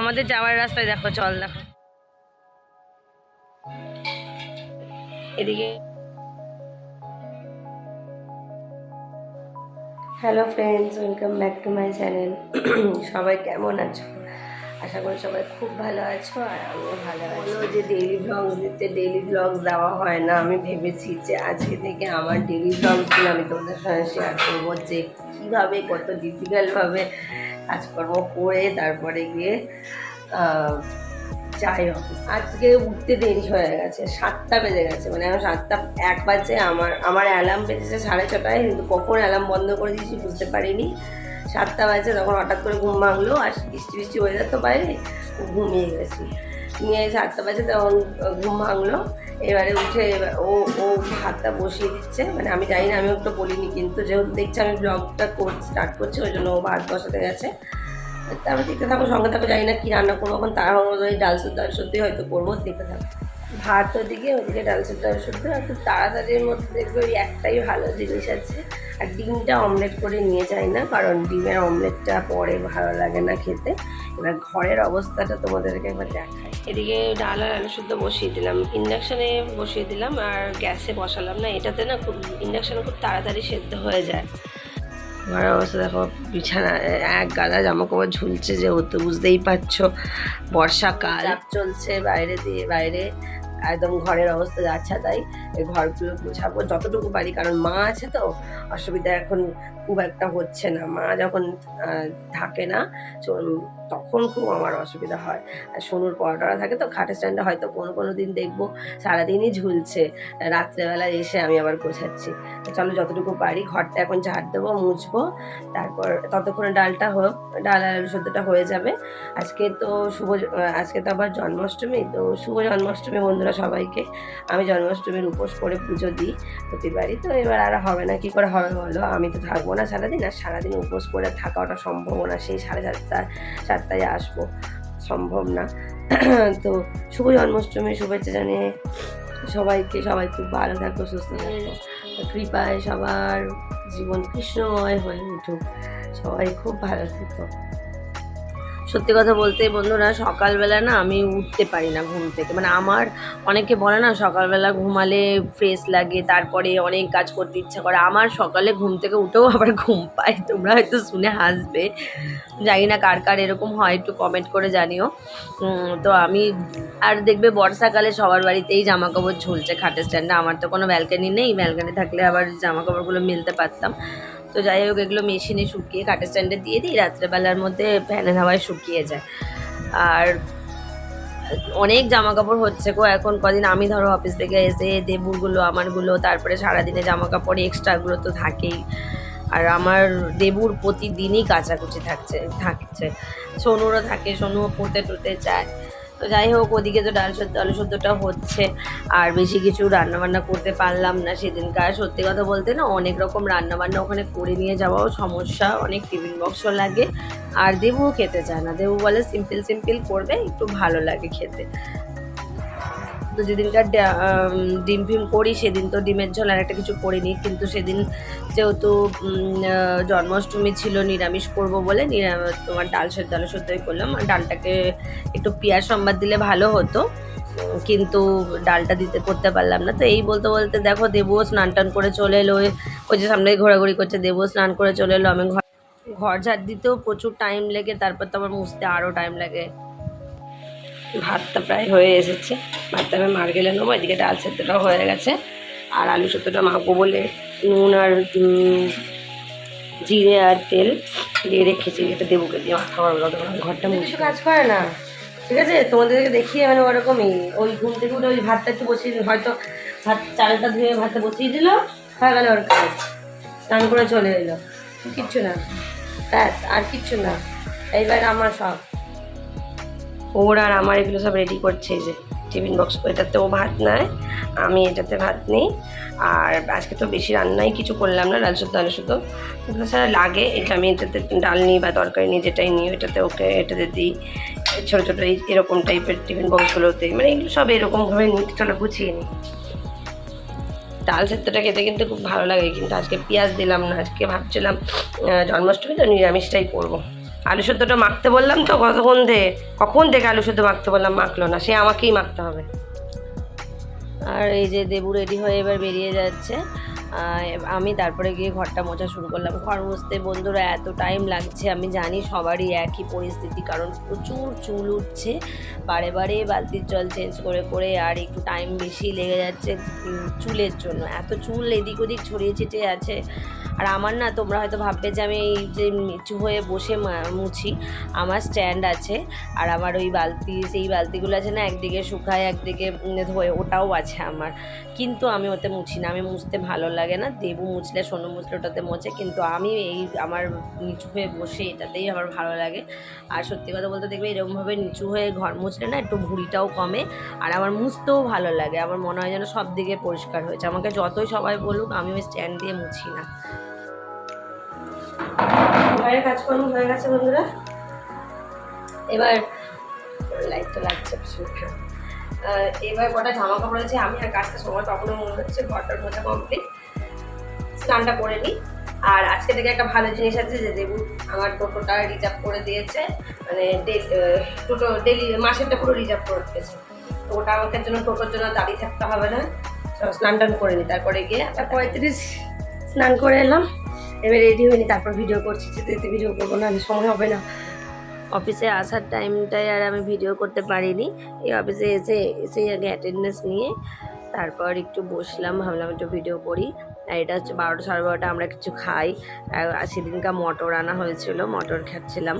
আমাদের যাওয়ার রাস্তায় দেখো চল দেখো। এদিকে। Hello friends welcome back to my channel সবাই কেমন আছো? আশা করি সবাই খুব ভালো আছো আর আমিও ভালো আছি। যে ডেইলি ব্লগস দিতে ডেইলি ব্লগস দেওয়া হয় না আমি ভেবেছি যে আজকে থেকে আমার ডেইলি ব্লগসগুলো আমি তোমাদের সঙ্গে শেয়ার করব যে কীভাবে কত ডিফিকাল্টভাবে কাজকর্ম করে তারপরে গিয়ে যাই আজকে উঠতে দেরি হয়ে গেছে, সাতটা বেজে গেছে। মানে আমার সাতটা, এক বাজে আমার আমার অ্যালার্ম বেজেছে সাড়ে ছটায়, কিন্তু কখন অ্যালার্ম বন্ধ করে দিয়েছি বুঝতে পারিনি। সাতটা বাজে, তখন হঠাৎ করে ঘুম ভাঙলো, আর বৃষ্টি বৃষ্টি ওয়েদার তো বাইরে ঘুমিয়ে গেছি। নিয়ে সাতটা বাজে তখন ঘুম ভাঙলো। এবারে উঠে ও ও হাতটা বসিয়ে দিচ্ছে। মানে আমি জানি না, আমি ওটা বলিনি, কিন্তু যেহেতু দেখছি আমি ব্লগটা স্টার্ট করছি, ওই জন্য ও ভাত বসাতে গেছে। তারপর দেখতে থাকো সঙ্গে থাকো জানি না কি রান্না করব, এখন তার ওই ডাল সুদ্ধ ডাল সত্যি হয়তো করব, দেখতে থাকো ভাত ওদিকে ওদিকে ডাল সুদ্ধ সুদ্ধ আর খুব তাড়াতাড়ির মধ্যে দেখবে ওই একটাই ভালো জিনিস আছে। আর ডিমটা অমলেট করে নিয়ে যাই না কারণ ডিমের অমলেটটা পরে ভালো লাগে না খেতে। এবার ঘরের অবস্থাটা তোমাদেরকে একবার দেখাই। এদিকে ডাল আর আলু সুদ্ধ বসিয়ে দিলাম। ইন্ডাকশানে বসিয়ে দিলাম আর গ্যাসে বসালাম না। এটাতে না খুব ইন্ডাকশানে খুব তাড়াতাড়ি সেদ্ধ হয়ে যায়। ঘরের অবস্থা দেখো বিছানা এক গাদা জামা কাপড় ঝুলছে যেহেতু বুঝতেই পারছ। বর্ষাকাল। চলছে বাইরে দিয়ে বাইরে। একদম ঘরের অবস্থা যাচ্ছে তাই ঘরগুলো গুছাবো যতটুকু পারি। কারণ মা আছে তো, অসুবিধা এখন খুব একটা হচ্ছে না। মা যখন থাকে না তখন খুব আমার অসুবিধা হয়। আর সোনুর পড়াটরা থাকে তো, খাটের স্ট্যান্ডে হয়তো কোনো কোনো দিন দেখব, সারাদিনই ঝুলছে। রাত্রেবেলা এসে আমি আবার গোছাচ্ছি। চলো যতটুকু পারি, ঘরটা এখন ঝাড় দেবো, মুছবো। তারপর ততক্ষণে ডালটা হোক ডাল আলু সেদ্ধটা হয়ে যাবে। আজকে তো শুভ, আজকে তো আবার জন্মাষ্টমী, তো শুভ জন্মাষ্টমী বন্ধুরা সবাইকে। আমি জন্মাষ্টমীর উপোস করে পুজো দিই প্রতিবারই। তো এবার আর হবে না, কি করে হবে বলো? আমি তো থাকব না সারাদিন আর সারাদিন উপোস করে থাকা ওটা সম্ভব না। সেই সাড়ে সাতটা, সাতটায় আসব। সম্ভব না। তো শুভ জন্মাষ্টমী, শুভেচ্ছা জানিয়ে সবাইকে, সবাই খুব ভালো থাকো, সুস্থ থাকো। কৃপায় সবার জীবন কৃষ্ণময় হয়ে উঠুক। সবাই খুব ভালো থেকো। সত্যি কথা বলতে বন্ধুরা, সকালবেলা না আমি উঠতে পারি না ঘুম থেকে। মানে আমার অনেকে বলে না, সকালবেলা ঘুমালে ফ্রেশ লাগে, তারপরে অনেক কাজ করতে ইচ্ছা করে। আমার সকালে ঘুম থেকে উঠেও আবার ঘুম পায়, তোমরা হয়তো শুনে হাসবে। জানি না কার কার এরকম হয়, একটু কমেন্ট করে জানিও। তো আমি, আর দেখবে বর্ষাকালে সবার বাড়িতেই জামা কাপড় ঝুলছে খাটের স্ট্যান্ডে আমার তো কোনো ব্যালকানি নেই ব্যালকানি থাকলে আবার জামা কাপড়গুলো মেলতে পারতাম। তো যাই হোক, এগুলো মেশিনে শুকিয়ে কাঠের স্ট্যান্ডে দিয়ে দিই, রাত্রেবেলার মধ্যে ফ্যানের হাওয়ায় শুকিয়ে যায়। আর অনেক জামা কাপড় হচ্ছে গো, এখন কদিন আমি ধরো অফিস থেকে এসে দেবুরগুলো, আমারগুলো, তারপরে সারাদিনে জামা কাপড় এক্সট্রাগুলো তো থাকেই। আর আমার দেবুর প্রতিদিনই কাচাকুচি থাকছে থাকছে। সোনুরও থাকে, সোনুও পড়তে টুতে যায়। তো যাই হোক, ওদিকে তো ডাল সদ্য, আলু সদ্যটা হচ্ছে। আর বেশি কিছু রান্নাবান্না করতে পারলাম না সেদিনকার। সত্যি কথা বলতে না, অনেক রকম রান্নাবান্না ওখানে করে নিয়ে যাওয়াও সমস্যা। অনেক টিফিন বক্সও লাগে। আর দেবুও খেতে চায় না। দেবু বলে, সিম্পল সিম্পল করবে, একটু ভালো লাগে খেতে। তো যেদিনকার ডিম ফিম করি, সেদিন তো ডিমের ঝোল আর একটা কিছু করিনি। কিন্তু সেদিন যেহেতু জন্মাষ্টমী ছিল, নিরামিষ করব বলে নিরা- তোমার ডাল সেদ্ধ, আলু সেদ্ধই করলাম। আর ডালটাকে একটু পেঁয়াজ সম্বাদ দিলে ভালো হতো। কিন্তু ডালটা দিতে, করতে পারলাম না। তো এই বলতে বলতে দেখো দেবুও স্নান টান করে চলে এলো। ওই- যে সামনে ঘোরাঘুরি করছে, দেবুও স্নান করে চলে এলো। আমি ঘর ঘর ঝাড় দিতেও প্রচুর টাইম লেগে, তারপর তো আবার মুছতে আরও টাইম লাগে। ভাতটা প্রায় হয়ে এসেছে। ভাতটা আমি মার গেলে নেব এদিকে ডাল সেদ্ধটাও হয়ে গেছে। আর আলু সেদ্ধটা মাখবো বলে নুন আর জিরে আর তেল দিয়ে রেখেছি এটা দেবুকে দিয়ে করব ততক্ষণ ঘরটা মুছে কাজ করে না। ঠিক আছে তোমাদেরকে দেখিয়ে মানে ওরকমই ওই ঘুম থেকে উঠে ওই ভাতটা একটু বসিয়ে দিল হয়তো ভাত চালটা ধুয়ে ভাতটা বসিয়ে দিল হয়ে গেল ওর কাজ। স্নান করে চলে এলো। কিচ্ছু না। ব্যাস আর কিচ্ছু না। এইবার আমার সব। ওর আর আমার এগুলো সব রেডি করছে যে টিফিন বক্স এটাতে ও ভাত নেয়, আমি এটাতে ভাত নিই। আর আজকে তো বেশি রান্নাই কিছু করলাম না, ডাল শুদ্ধ, আলু শুদ্ধ। ছাড়া লাগে, এটা আমি এটাতে ডাল নিই বা তরকারি নিই, যেটাই নিই এটাতে ওকে এটাতে দিই। ছোটো ছোটো এই এরকম টাইপের টিফিন বক্সগুলোতে মানে এগুলো সব এরকমভাবে নিই চলো গুছিয়ে নিই। ডাল সেদ্ধটা খেতে কিন্তু খুব ভালো লাগে, কিন্তু আজকে পেঁয়াজ দিলাম না, আজকে ভাবছিলাম জন্মাষ্টমী তো নিরামিষটাই করব। আলু সেদ্ধটা মাখতে বললাম তো, কতক্ষণ থেকে কখন থেকে আলু সেদ্ধ মাখতে বললাম? মাখলো না, সে আমাকেই মাখতে হবে। আর এই যে দেবু রেডি হয়ে এবার বেরিয়ে যাচ্ছে। আমি তারপরে গিয়ে ঘরটা মোছা শুরু করলাম। ঘর মুছতে বন্ধুরা এত টাইম লাগছে, আমি জানি সবারই একই পরিস্থিতি, কারণ প্রচুর চুল উঠছে। বারে বারে বালতির জল চেঞ্জ করে করে আর একটু টাইম বেশি লেগে যাচ্ছে চুলের জন্য। এত চুল এদিক ওদিক ছড়িয়ে ছিটিয়ে আছে। আর আমার না, তোমরা হয়তো ভাববে যে আমি এই যে নিচু হয়ে বসে মুছি। আমার স্ট্যান্ড আছে আর আমার ওই বালতি, সেই বালতিগুলো আছে না, একদিকে শুকায়, একদিকে ধোয়, ওটাও আছে আমার। কিন্তু আমি ওতে মুছি না, আমি মুছতে ভালো লাগে না। দেবু মুছলে, সোনু মুছলে ওটাতে মোছে কিন্তু আমি এই আমার নিচু হয়ে বসে এটাতেই আমার ভালো লাগে। আর সত্যি কথা বলতে দেখবে, এরকমভাবে নিচু হয়ে ঘর মুছলে না, একটু ভুঁড়িটাও কমে আর আমার মুছতেও ভালো লাগে। আমার মনে হয় যেন সব দিকে পরিষ্কার হয়েছে। আমাকে যতই সবাই বলুক, আমি ওই স্ট্যান্ড দিয়ে মুছি না। ঘরের কাজকর্ম হয়ে গেছে বন্ধুরা। এবার লাইট তো লাগছে। এবার কটা জামা কাপড় আছে আমি আর কাজটা সময় তখনও মনে হচ্ছে ঘরটার মোছা কমপ্লিট স্নানটা করে নিই। আর আজকে থেকে একটা ভালো জিনিস আছে যে দেবু আমার টোটোটা রিজার্ভ করে দিয়েছে। মানে টোটো ডেলি মাসেরটা পুরো রিজার্ভ করে দিয়েছে। তো ওটা আমাকে জন্য টোটোর জন্য দাঁড়িয়ে থাকতে হবে না। স্নান টান করে নিই, তারপরে গিয়ে একটা পঁয়ত্রিশ স্নান করে এলাম। এবার রেডি হয়নি তারপর ভিডিও করছি, যেতে ভিডিও করব না সময় হবে না। অফিসে আসার টাইমটায় আর আমি ভিডিও করতে পারিনি। এই অফিসে এসে এসেই আগে অ্যাটেন্ডেন্স নিয়ে, তারপর একটু বসলাম, ভাবলাম একটু ভিডিও করি। আর এটা হচ্ছে বারোটা, সাড়ে বারোটা, আমরা কিছু খাই। আর সেদিনকার মটর আনা হয়েছিল, মটর খাচ্ছিলাম।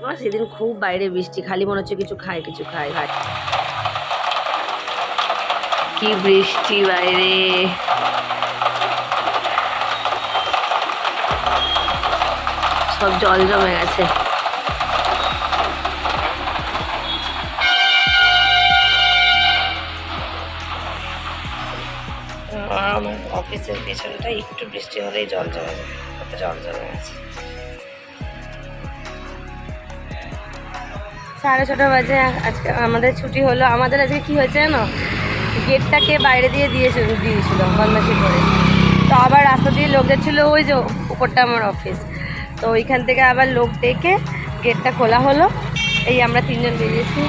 আমার সেদিন খুব বাইরে বৃষ্টি, খালি মনে হচ্ছে কিছু খাই কিছু খাই খাই কি বৃষ্টি বাইরে সব জল জমে গেছে। আমার অফিসের পেছনটা একটু বৃষ্টি হলেই জল জমে কত জল জমে গেছে। সাড়ে ছটা বাজে আজকে আমাদের ছুটি হলো। আমাদের আজকে কি হয়েছে জানো? গেটটাকে বাইরে দিয়ে দিয়েছিল দিয়েছিল বদমাসি করে। তো আবার রাস্তা দিয়ে লোক যাচ্ছিল ওই যে উপরটা আমার অফিস তো ওইখান থেকে আবার লোক ডেকে গেটটা খোলা হলো। এই আমরা তিনজন বেরিয়েছি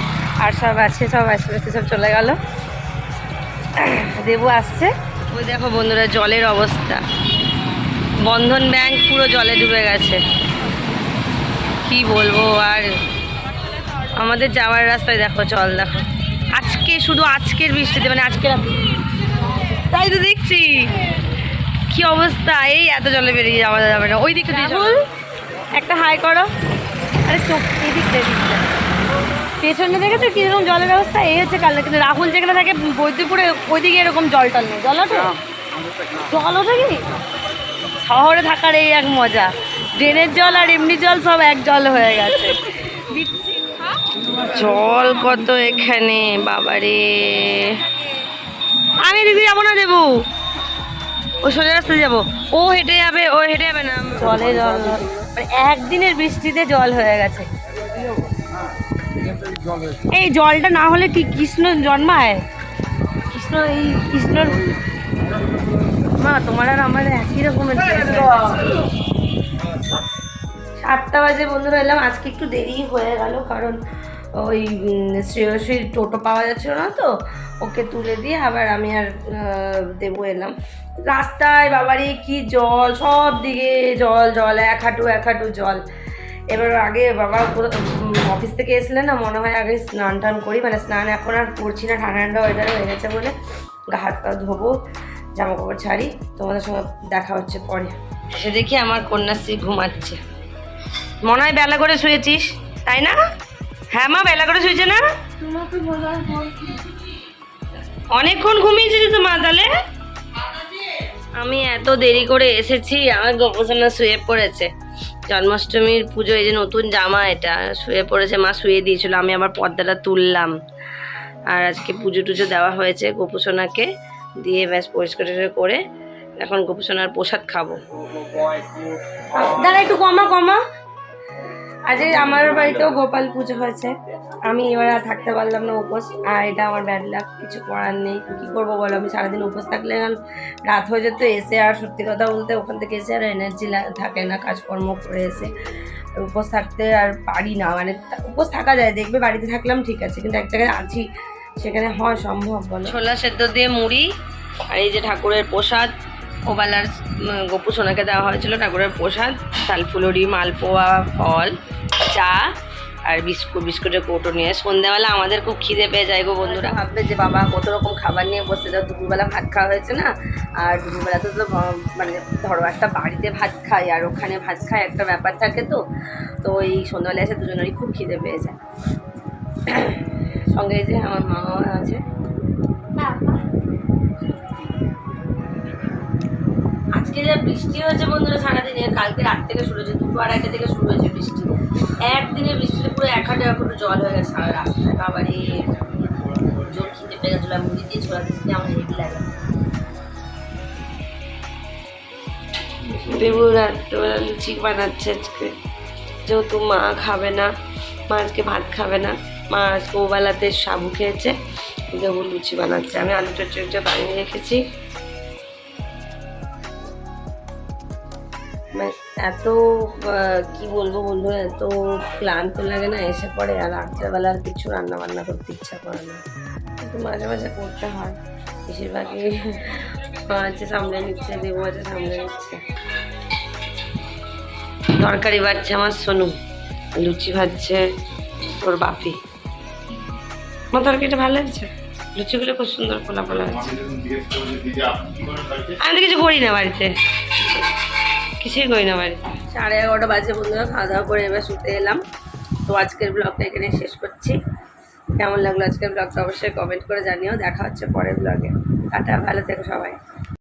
আর সব আছে, সব আস্তে আস্তে সব চলে গেল। দেবু আসছে। ওই দেখো বন্ধুরা, জলের অবস্থা। বন্ধন ব্যাংক পুরো জলে ডুবে গেছে। কি বলব আর আমাদের যাওয়ার রাস্তায় দেখো জল দেখো। আজকে শুধু আজকের বৃষ্টিতে মানে আজকে তাই তো দেখছি। কি অবস্থা? এই এত জলে বেরিয়ে যাওয়া যাবে না। ওই দিয়ে চলো। একটা হাই করো। আরে চোখ এদিকটা এদিকটা পেছনে দেখেছ কীরকম জলের ব্যবস্থা? এই হচ্ছে কাল কিন্তু রাহুল যেখানে থাকে বৈদ্যপুরে ওইদিকে এরকম জল টল নেই। জল ওঠে জল ওঠে কি? শহরে থাকার এই এক মজা। ড্রেনের জল আর এমনি জল সব এক জল হয়ে গেছে। জল কত এখানে বাবারে। আমি দিদি যাব না দেবু। ও সোজা রাস্তায় যাব। ও হেঁটে যাবে ও হেঁটে যাবে না। জলে জল। মানে একদিনের বৃষ্টিতে জল হয়ে গেছে। এই জলটা না হলে কি কৃষ্ণ জন্মায়? কৃষ্ণ এই কৃষ্ণর মা, তোমার আর আমার একই রকমের সাতটা বাজে বন্ধুরা এলাম, আজকে একটু দেরি হয়ে গেল, কারণ ওই শ্রেয়সীর টোটো পাওয়া যাচ্ছিল না তো, ওকে তুলে দিয়ে আবার আমি আর দেবো এলাম। রাস্তায় বাবারে কি জল, সব দিকে জল জল, এক হাঁটু এক হাঁটু জল। এবার আগে বাবা অফিস থেকে এসলে না মনে হয় আগে স্নান টান করি মানে স্নান এখন আর করছি না, ঠান্ডা ঠান্ডা ওয়েদার হয়ে গেছে বলে গা হাত পা ধোবো জামা কাপড় ছাড়ি, তোমাদের সঙ্গে দেখা হচ্ছে পরে। এসে দেখি আমার কন্যাশ্রী ঘুমাচ্ছে। মনে হয় বেলা করে শুয়েছিস, তাই না? হ্যাঁ মা বেলা করে শুয়েছে না অনেকক্ষণ ঘুমিয়েছিস তো মা তাহলে আমি এত দেরি করে এসেছি আমার গোপোষণা শুয়ে পড়েছে জন্মাষ্টমীর পুজো এই যে নতুন জামা এটা শুয়ে পড়েছে মা শুয়ে দিয়েছিল আমি আবার পর্দাটা তুললাম আর আজকে পুজো টুজো দেওয়া হয়েছে গোপোষণাকে দিয়ে ব্যাস পরিষ্কার করে এখন গোপোষণার প্রসাদ খাব দাঁড়া একটু কমা কমা আজকে আমার বাড়িতেও গোপাল পুজো হয়েছে। আমি এবার আর থাকতে পারলাম না উপোস, আর এটা আমার ব্যাড লাক কিছু করার নেই। কী করব বলো, আমি সারাদিন উপোস থাকলে এখন রাত হয়ে যেত, এসে আর সত্যি কথা বলতে ওখান থেকে এসে আর এনার্জি থাকে না, কাজকর্ম করে এসে। উপোস থাকতে আর পারি না মানে উপোস থাকা যায়, দেখবে বাড়িতে থাকলাম ঠিক আছে, কিন্তু এক জায়গায় আছি, সেখানে হয় সম্ভব বলো। ছোলা সেদ্ধ দিয়ে মুড়ি, আর এই যে ঠাকুরের প্রসাদ ওবেলার গোপু সোনাকে দেওয়া হয়েছিল ঠাকুরের প্রসাদ তালফুলরি মালপোয়া, ফল, চা আর বিস্কুট বিস্কুটের কৌটো নিয়ে। সন্ধ্যাবেলা আমাদের খুব খিদে পেয়ে যায় গো বন্ধুরা। ভাববে যে বাবা কত রকম খাবার নিয়ে বসে যাও। দুপুরবেলা ভাত খাওয়া হয়েছে না? আর দুপুরবেলা তো মানে ধরো একটা বাড়িতে ভাত খাই আর ওখানে ভাত খাই একটা ব্যাপার থাকে তো। তো ওই সন্ধ্যাবেলা এসে দুজনেরই খুব খিদে পেয়ে যায়। সঙ্গে যে আমার মামা আছে। আজকে যা বৃষ্টি হয়েছে বন্ধুরা, সারাদিনে, কালকে রাত থেকে শুরু হয়েছে দুটো আড়াইটা থেকে শুরু হয়েছে বৃষ্টি। একদিনে বৃষ্টিতে পুরো এক হাঁটু এক জল হয়ে গেছে সারা রাস্তায়। বাবারে জোর খিদে পেয়ে গেছিল মুড়ি দিয়ে ছোলা দিতে আমার হেভি লাগে। দেবু রাত্রেবেলা লুচি বানাচ্ছে আজকে। যেহেতু মা খাবে না, মা আজকে ভাত খাবে না, মা আজকে ওবেলাতে সাবু খেয়েছে, দেবু লুচি বানাচ্ছে। আমি আলু চচ্চড়িটা বানিয়ে রেখেছি। মানে এত কি বলব বন্ধু, এত ক্লান্ত লাগে না, এসে পড়ে আর রাত্রেবেলা আর কিছু রান্না বান্না করতে ইচ্ছা করে না। কিন্তু মাঝে মাঝে করতে হয়। বেশিরভাগই আছে সামলে নিচ্ছে, দেবো আছে সামলে নিচ্ছে। তরকারি বাড়ছে আমার সোনু, লুচি ভাজছে তোর বাপি। আমার তরকারিটা ভালো লাগছে? লুচিগুলো খুব সুন্দর পোলা পোলা হচ্ছে আমি তো কিছু করি না বাড়িতে। কিছুই করি না বাড়ি? সাড়ে এগারোটা বাজে বন্ধুরা, খাওয়া দাওয়া করে এবার শুতে এলাম। তো আজকের ব্লগটা এখানে শেষ করছি। কেমন লাগল আজকের ব্লগটা অবশ্যই কমেন্ট করে জানিও। দেখা হচ্ছে পরের ব্লগে টাটা, ভালো থেকো সবাই।